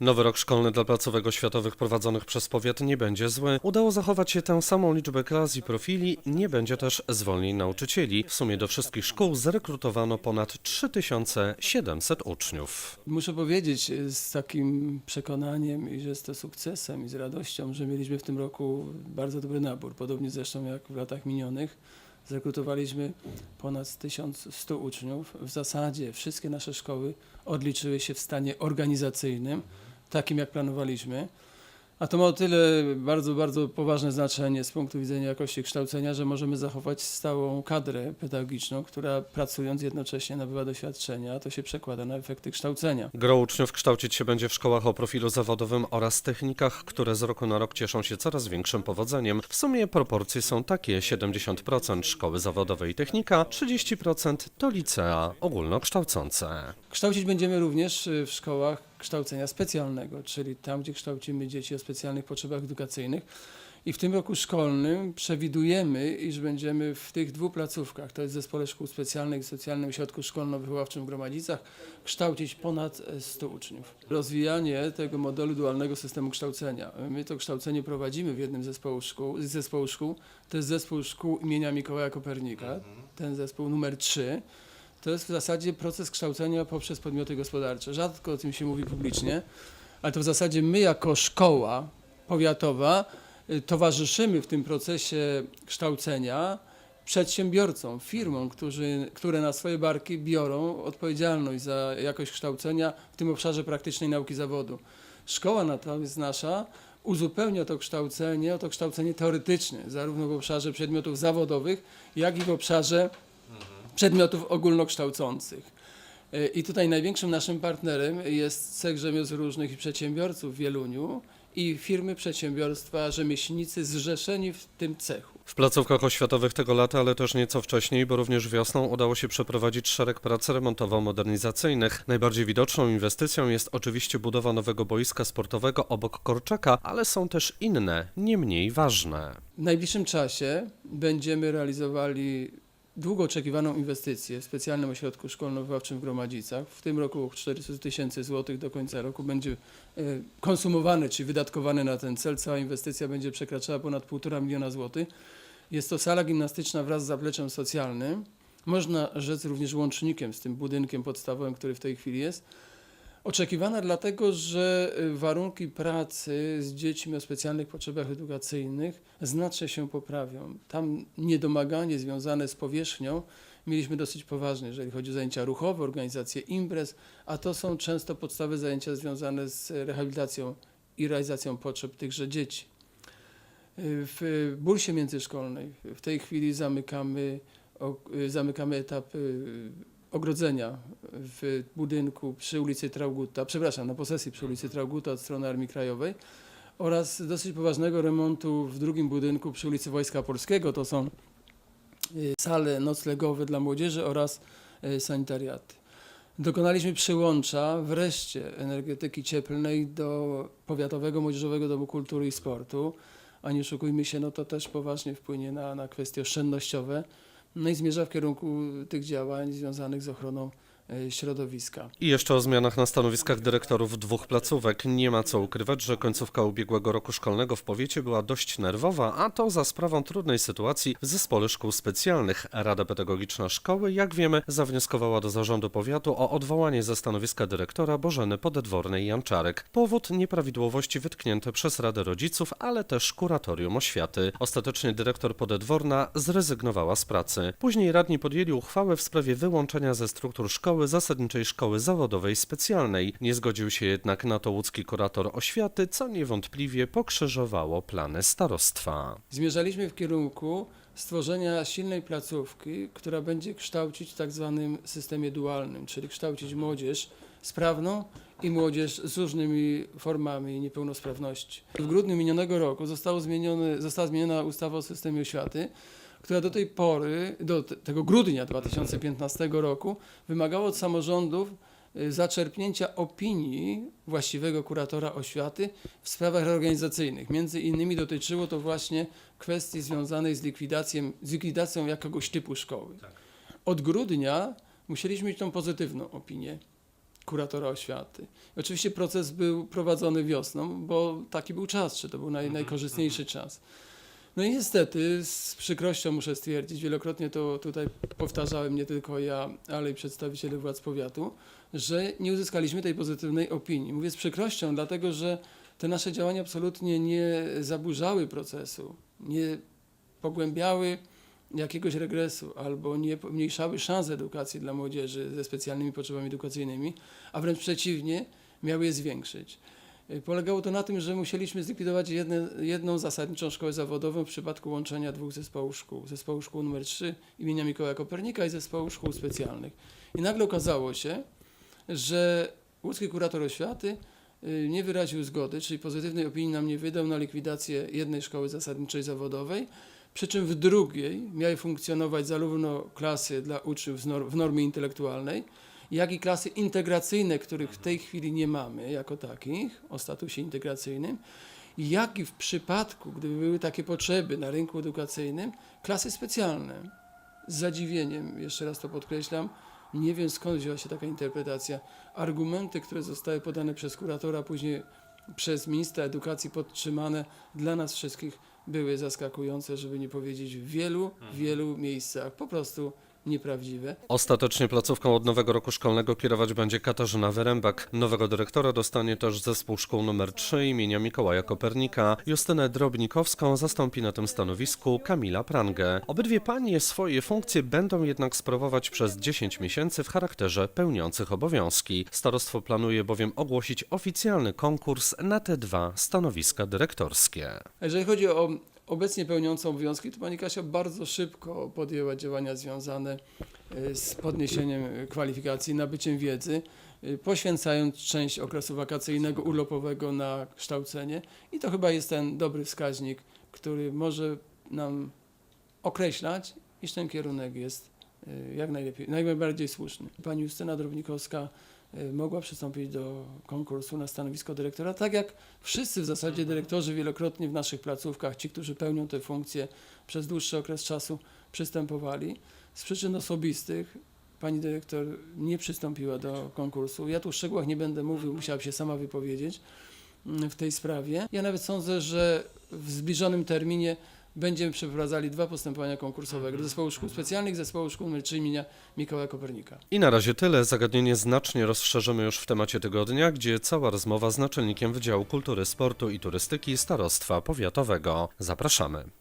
Nowy rok szkolny dla placówek oświatowych prowadzonych przez powiat nie będzie zły. Udało zachować się tę samą liczbę klas i profili, nie będzie też zwolnień nauczycieli. W sumie do wszystkich szkół zrekrutowano ponad 3700 uczniów. Muszę powiedzieć e, z takim przekonaniem, i że jest to sukcesem i z radością, że mieliśmy w tym roku bardzo dobry nabór, podobnie zresztą jak w latach minionych. Zrekrutowaliśmy ponad 1100 uczniów. W zasadzie wszystkie nasze szkoły odliczyły się w stanie organizacyjnym, takim jak planowaliśmy. A to ma o tyle bardzo, bardzo poważne znaczenie z punktu widzenia jakości kształcenia, że możemy zachować stałą kadrę pedagogiczną, która pracując jednocześnie nabywa doświadczenia, a to się przekłada na efekty kształcenia. Gro uczniów kształcić się będzie w szkołach o profilu zawodowym oraz technikach, które z roku na rok cieszą się coraz większym powodzeniem. W sumie proporcje są takie: 70% szkoły zawodowe i technika, 30% to licea ogólnokształcące. Kształcić będziemy również w szkołach kształcenia specjalnego, czyli tam, gdzie kształcimy dzieci o specjalnych potrzebach edukacyjnych. I w tym roku szkolnym przewidujemy, iż będziemy w tych dwóch placówkach, to jest Zespole Szkół Specjalnych i Socjalnym Ośrodku Szkolno-Wychowawczym w Gromadzicach, kształcić ponad e, 100 uczniów. Rozwijanie tego modelu dualnego systemu kształcenia. My to kształcenie prowadzimy w jednym zespołu szkół, zespołu szkół. To jest zespół szkół imienia Mikołaja Kopernika, ten zespół numer 3. To jest w zasadzie proces kształcenia poprzez podmioty gospodarcze. Rzadko o tym się mówi publicznie, ale to w zasadzie my jako szkoła powiatowa y, towarzyszymy w tym procesie kształcenia przedsiębiorcom, firmom, którzy, które na swoje barki biorą odpowiedzialność za jakość kształcenia w tym obszarze praktycznej nauki zawodu. Szkoła natomiast nasza uzupełnia to kształcenie o to kształcenie teoretyczne, zarówno w obszarze przedmiotów zawodowych, jak i w obszarze przedmiotów ogólnokształcących. E, I tutaj największym naszym partnerem jest Cech Rzemiosł Różnych i Przedsiębiorców w Wieluniu i firmy przedsiębiorstwa rzemieślnicy zrzeszeni w tym cechu. W placówkach oświatowych tego lata, ale też nieco wcześniej, bo również wiosną udało się przeprowadzić szereg prac remontowo-modernizacyjnych. Najbardziej widoczną inwestycją jest oczywiście budowa nowego boiska sportowego obok Korczaka, ale są też inne, nie mniej ważne. W najbliższym czasie będziemy realizowali długo oczekiwaną inwestycję w specjalnym ośrodku szkolno-wychowawczym w Gromadzicach. W tym roku 400 tysięcy złotych do końca roku będzie e, konsumowane, czy wydatkowane na ten cel. Cała inwestycja będzie przekraczała ponad 1,5 miliona złotych. Jest to sala gimnastyczna wraz z zapleczem socjalnym. Można rzec również łącznikiem z tym budynkiem podstawowym, który w tej chwili jest. Oczekiwana dlatego, że y, warunki pracy z dziećmi o specjalnych potrzebach edukacyjnych znacznie się poprawią. Tam niedomaganie związane z powierzchnią mieliśmy dosyć poważne, jeżeli chodzi o zajęcia ruchowe, organizację imprez, a to są często podstawowe zajęcia związane z rehabilitacją i realizacją potrzeb tychże dzieci. Y, W bursie międzyszkolnej w tej chwili zamykamy, zamykamy etap y, ogrodzenia w budynku przy ulicy Trauguta, przepraszam, na posesji przy ulicy Trauguta od strony Armii Krajowej oraz dosyć poważnego remontu w drugim budynku przy ulicy Wojska Polskiego. To są y, sale noclegowe dla młodzieży oraz y, sanitariaty. Dokonaliśmy przyłącza wreszcie energetyki cieplnej do Powiatowego Młodzieżowego Domu Kultury i Sportu, a nie oszukujmy się, no to też poważnie wpłynie na, na kwestie oszczędnościowe, no i zmierza w kierunku tych działań związanych z ochroną środowiska. I jeszcze o zmianach na stanowiskach dyrektorów dwóch placówek. Nie ma co ukrywać, że końcówka ubiegłego roku szkolnego w powiecie była dość nerwowa, a to za sprawą trudnej sytuacji w zespole szkół specjalnych. Rada Pedagogiczna Szkoły, jak wiemy, zawnioskowała do zarządu powiatu o odwołanie ze stanowiska dyrektora Bożeny Podedwornej Janczarek. Powód nieprawidłowości wytknięte przez Radę Rodziców, ale też Kuratorium Oświaty. Ostatecznie dyrektor Podedworna zrezygnowała z pracy. Później radni podjęli uchwałę w sprawie wyłączenia ze struktur szkoły zasadniczej szkoły zawodowej specjalnej. Nie zgodził się jednak na to łódzki kurator oświaty, co niewątpliwie pokrzyżowało plany starostwa. Zmierzaliśmy w kierunku stworzenia silnej placówki, która będzie kształcić w tak zwanym systemie dualnym, czyli kształcić młodzież sprawną i młodzież z różnymi formami niepełnosprawności. W grudniu minionego roku została zmieniona ustawa o systemie oświaty, która do tej pory, do te- tego grudnia 2015 roku, wymagała od samorządów y, zaczerpnięcia opinii właściwego kuratora oświaty w sprawach reorganizacyjnych. Między innymi dotyczyło to właśnie kwestii związanej z likwidacją, z likwidacją jakiegoś typu szkoły. Od grudnia musieliśmy mieć tą pozytywną opinię kuratora oświaty. Oczywiście proces był prowadzony wiosną, bo taki był czas, czy to był naj, najkorzystniejszy czas. No i niestety, z przykrością muszę stwierdzić, wielokrotnie to tutaj powtarzałem nie tylko ja, ale i przedstawiciele władz powiatu, że nie uzyskaliśmy tej pozytywnej opinii. Mówię z przykrością, dlatego że te nasze działania absolutnie nie zaburzały procesu, nie pogłębiały jakiegoś regresu albo nie pomniejszały szans edukacji dla młodzieży ze specjalnymi potrzebami edukacyjnymi, a wręcz przeciwnie, miały je zwiększyć. Y, Polegało to na tym, że musieliśmy zlikwidować jedne, jedną zasadniczą szkołę zawodową w przypadku łączenia dwóch zespołów szkół. Zespołu szkół nr 3 imienia Mikołaja Kopernika i zespołu szkół specjalnych. I nagle okazało się, że łódzki kurator oświaty y, nie wyraził zgody, czyli pozytywnej opinii nam nie wydał na likwidację jednej szkoły zasadniczej zawodowej, przy czym w drugiej miały funkcjonować zarówno klasy dla uczniów w normie intelektualnej, jak i klasy integracyjne, których w tej chwili nie mamy jako takich, o statusie integracyjnym, jak i w przypadku, gdyby były takie potrzeby na rynku edukacyjnym, klasy specjalne. Z zadziwieniem, jeszcze raz to podkreślam, nie wiem skąd wzięła się taka interpretacja. Argumenty, które zostały podane przez kuratora, później przez ministra edukacji podtrzymane, dla nas wszystkich były zaskakujące, żeby nie powiedzieć w wielu, wielu miejscach po prostu nieprawdziwe. Ostatecznie placówką od nowego roku szkolnego kierować będzie Katarzyna Wyrębak. Nowego dyrektora dostanie też zespół szkół nr 3 imienia Mikołaja Kopernika. Justynę Drobnikowską zastąpi na tym stanowisku Kamila Prangę. Obydwie panie swoje funkcje będą jednak sprawować przez 10 miesięcy w charakterze pełniących obowiązki. Starostwo planuje bowiem ogłosić oficjalny konkurs na te dwa stanowiska dyrektorskie. Jeżeli chodzi o obecnie pełniącą obowiązki, to pani Kasia bardzo szybko podjęła działania związane y, z podniesieniem kwalifikacji, nabyciem wiedzy, y, poświęcając część okresu wakacyjnego, urlopowego na kształcenie. I to chyba jest ten dobry wskaźnik, który może nam określać, iż ten kierunek jest y, jak najlepiej, najbardziej słuszny. Pani Justyna Drobnikowska mogła przystąpić do konkursu na stanowisko dyrektora, tak jak wszyscy w zasadzie dyrektorzy wielokrotnie w naszych placówkach, ci, którzy pełnią te funkcje przez dłuższy okres czasu, przystępowali. Z przyczyn osobistych pani dyrektor nie przystąpiła do konkursu. Ja tu w szczegółach nie będę mówił, musiała się sama wypowiedzieć mm, w tej sprawie. Ja nawet sądzę, że w zbliżonym terminie będziemy przeprowadzali dwa postępowania konkursowe do zespołu szkół specjalnych, zespołu szkół nr 3 imienia Mikołaja Kopernika. I na razie tyle. Zagadnienie znacznie rozszerzymy już w temacie tygodnia, gdzie cała rozmowa z naczelnikiem Wydziału Kultury, Sportu i Turystyki Starostwa Powiatowego. Zapraszamy.